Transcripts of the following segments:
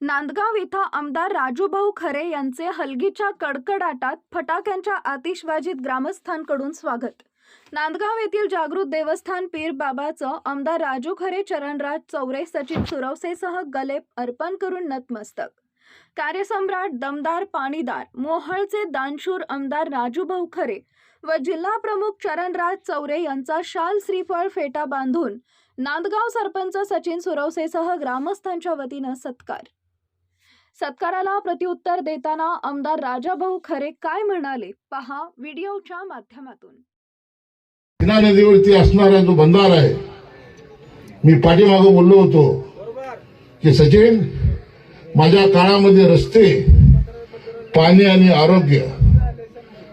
नांदगाव इथं आमदार राजूभाऊ खरे यांचे हलगीच्या कडकडाटात फटाक्यांच्या आतिषबाजीत ग्रामस्थांकडून स्वागत. नांदगाव येथील जागृत देवस्थान पीर बाबाचं आमदार राजू खरे चरणराज चौरे सचिन सुरवसेसह गले अर्पण करून नतमस्तक. कार्यसम्राट दमदार पाणीदार मोहळचे दानशूर आमदार राजूभाऊ खरे व जिल्हा प्रमुख चरणराज चौरे यांचा शाल श्रीफळ फेटा बांधून नांदगाव सरपंच सचिन सुरवसेसह ग्रामस्थांच्या वतीनं सत्कार. सत्काराला प्रत्युत्तर देताना आमदार राजाभाऊ खरे काय म्हणाले? पहा व्हिडिओच्या माध्यमातून. सिना नदीवरती असणारा जो बंधार आहे मी पाठीमाग बोललो होतो की सचिन माझ्या काळामध्ये रस्ते पाणी आणि आरोग्य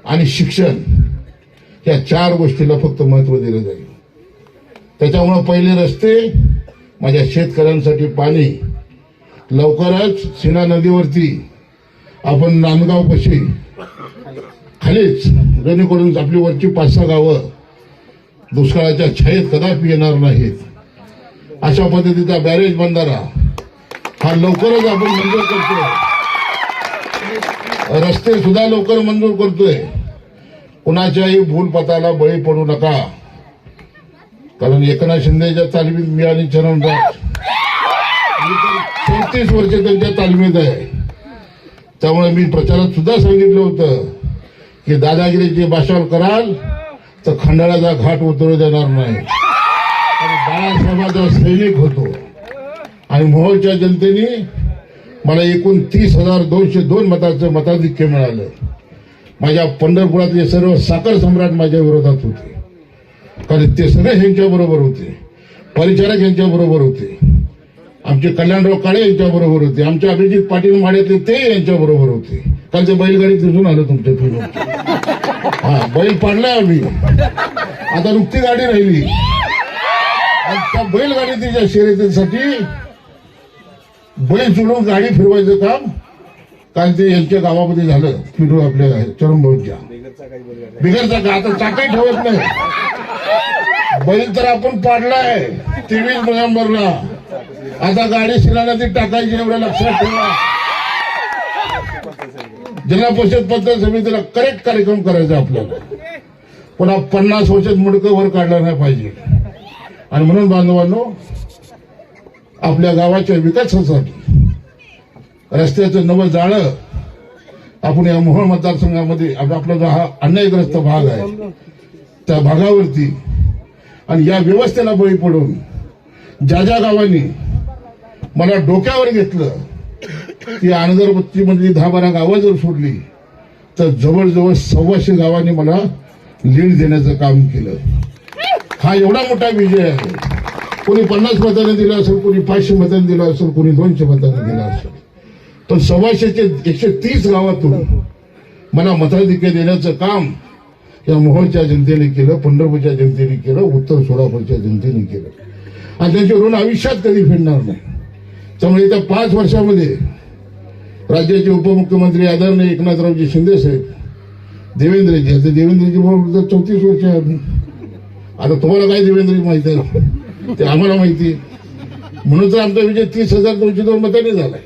आणि शिक्षण या चार गोष्टीला फक्त महत्त्व दिलं जाईल. त्याच्यामुळं पहिले रस्ते माझ्या शेतकऱ्यांसाठी पाणी लवकरच सीना नदीवरती आपण नांदगाव पशी खालीच जेणेकरून आपली वरची पाच सहा गावं दुष्काळाच्या छायेत कदापि येणार नाहीत. अशा पद्धतीचा बॅरेज बंधारा हा लवकरच आपण मंजूर करतोय. रस्ते सुद्धा लवकर मंजूर करतोय. कुणाच्याही भूलपथाला बळी पडू नका. कारण एकनाथ शिंदेच्या तालमीत मी आणि चरणराज चौतीस वर्ष त्यांच्या तालमीत आहे. त्यामुळे मी प्रचारात सुद्धा सांगितलं होतं की दादागिरीचे भाषण कराल तर खंडाळ्याचा घाट उतरू देणार नाही. बाळासाहेबांचा सैनिक होतो. आणि मोहोळच्या जनतेने मला एकूण तीस हजार दोनशे दोन मताचं मताधिक्य मिळालं. माझ्या पंढरपुरातले सर्व साखर सम्राट माझ्या विरोधात होते. कारण ते सगळे ह्यांच्याबरोबर होते. परिचारक यांच्याबरोबर होते. आमचे कल्याणराव काळे यांच्या बरोबर होते. आमचे अभिजित पाटील माड्यातले ते यांच्या बरोबर होते. काल ते बैलगाडी दिसून आलं तुमच्या फिरून हा बैल पाडलाय आम्ही. आता नुकती गाडी राहिली. आणि त्या बैलगाडीच्या शर्यतीसाठी बैल सोडून गाडी फिरवायचं काम काल ते यांच्या गावामध्ये झालं. फिरू आपल्या चरमभाऊच्या बिगरचा का? आता चाकही ठेवत नाही. बैल तर आपण पाडलाय. तेवीस नोव्हेंबरला. आता गाडी शिराला ती टाकायची एवढं लक्षात ठेवा. जिल्हा परिषद पत्र समितीला करेक्ट कार्यक्रम करायचा आपल्याला. पुन्हा पन्नास वर्षात मुडकं वर काढलं नाही पाहिजे. आणि म्हणून बांधवांनो आपल्या गावाच्या विकासासाठी रस्त्याचं नवं जाळं आपण या मोहोळ मतदारसंघामध्ये आपला जो हा अन्यायग्रस्त भाग आहे त्या भागावरती आणि या व्यवस्थेला बळी पडून ज्या ज्या गावांनी मला डोक्यावर घेतलं ती अनगरबत्तीमधली दहा बारा गावं जर सोडली तर जवळजवळ सव्वाशे गावांनी मला लीड देण्याचं काम केलं. हा एवढा मोठा विजय आहे. कोणी पन्नास मताने दिला असेल कोणी पाचशे मताने दिला असेल कोणी दोनशे मताने दिला असेल. पण सव्वाशेचे एकशे तीस गावातून मला मताधिक्य देण्याचं काम या मोहोळच्या जनतेने केलं पंढरपूरच्या जनतेने केलं उत्तर सोलापूरच्या जनतेने केलं. आणि त्यांचे ऋण आयुष्यात कधी फेडणार नाही. त्यामुळे येत्या पाच वर्षामध्ये राज्याचे उपमुख्यमंत्री आदरणीय एकनाथरावजी शिंदे साहेब देवेंद्रजी आता देवेंद्रजी बरोबर चौतीस वर्ष. आता तुम्हाला काय देवेंद्रजी माहिती आहे? ते आम्हाला माहिती म्हणून तर आमचा विजय तीस हजार दोनशे दोन मतांनी झालाय.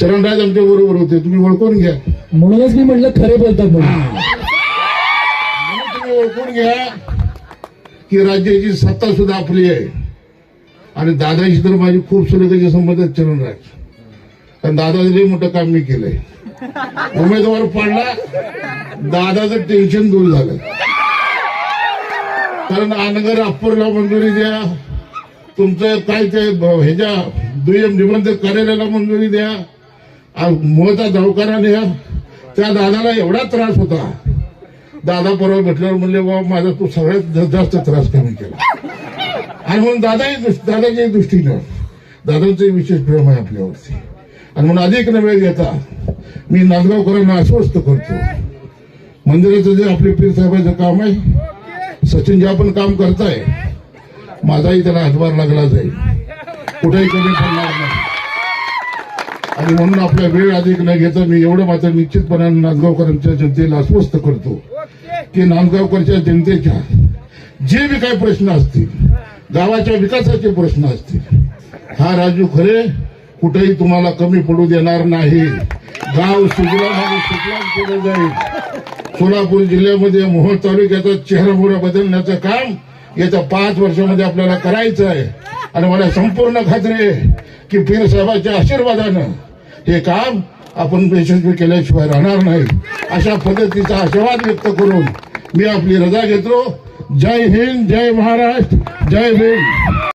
चरणराज आमच्या बरोबर होते तुम्ही ओळखून घ्या. म्हणूनच मी म्हटलं खरे बोलतात म्हणून तुम्ही ओळखून घ्या की राज्याची सत्ता सुद्धा आपली आहे. आणि दादाशी तर माझी खूप सुरेखाचे संबंध आहेत चरणराज कारण दादाचं लई मोठं काम मी केलंय. उमेदवार पडला दादाचं टेन्शन दूर झालं. कारण अनगर अप्परला मंजुरी द्या तुमचं काय ते ह्याच्या दुय्यम निबंध कार्यालयाला मंजुरी द्या आ- मोहचा दवाखाना द्या त्या दादाला एवढा त्रास होता. दादा परवा भेटल्यावर म्हणले बाबा माझा तू सगळ्यात जास्त त्रास कमी केला. आणि म्हणून दादाही दादाच्या दृष्टीनं दादांचं विशेष प्रेम आहे आपल्यावरती. आणि म्हणून अधिक न वेळ घेता मी नांदगावकरांना आश्वस्त करतो. मंदिराचं जे आपले पीरसाहेबाचं काम आहे सचिन जे आपण काम करताय माझाही त्याला हातभार लागला जाईल. कुठेही कमी पडणार नाही. आणि म्हणून आपला वेळ अधिक न घेता मी एवढं मात्र निश्चितपणाने नांदगावकरांच्या जनतेला आश्वस्त करतो की नांदगावकरच्या जनतेच्या जे बी काही प्रश्न असतील गावाच्या विकासाचे प्रश्न असतील. हा राजू खरे कुठेही तुम्हाला कमी पडू देणार नाही. गाव सुजलाम आणि सुजलाम केलं जाईल. सोलापूर जिल्ह्यामध्ये मोहोळ तालुक्याचा चेहरामोहरा बदलण्याचं काम येत्या पाच वर्षामध्ये आपल्याला करायचं आहे. आणि मला संपूर्ण खात्री आहे की पीर साहेबांच्या आशीर्वादानं हे काम आपण यशस्वी केल्याशिवाय राहणार नाही. अशा पद्धतीचा आशीर्वाद व्यक्त करून मी आपली रजा घेतो. जय हिंद जय महाराष्ट्र जय भीम।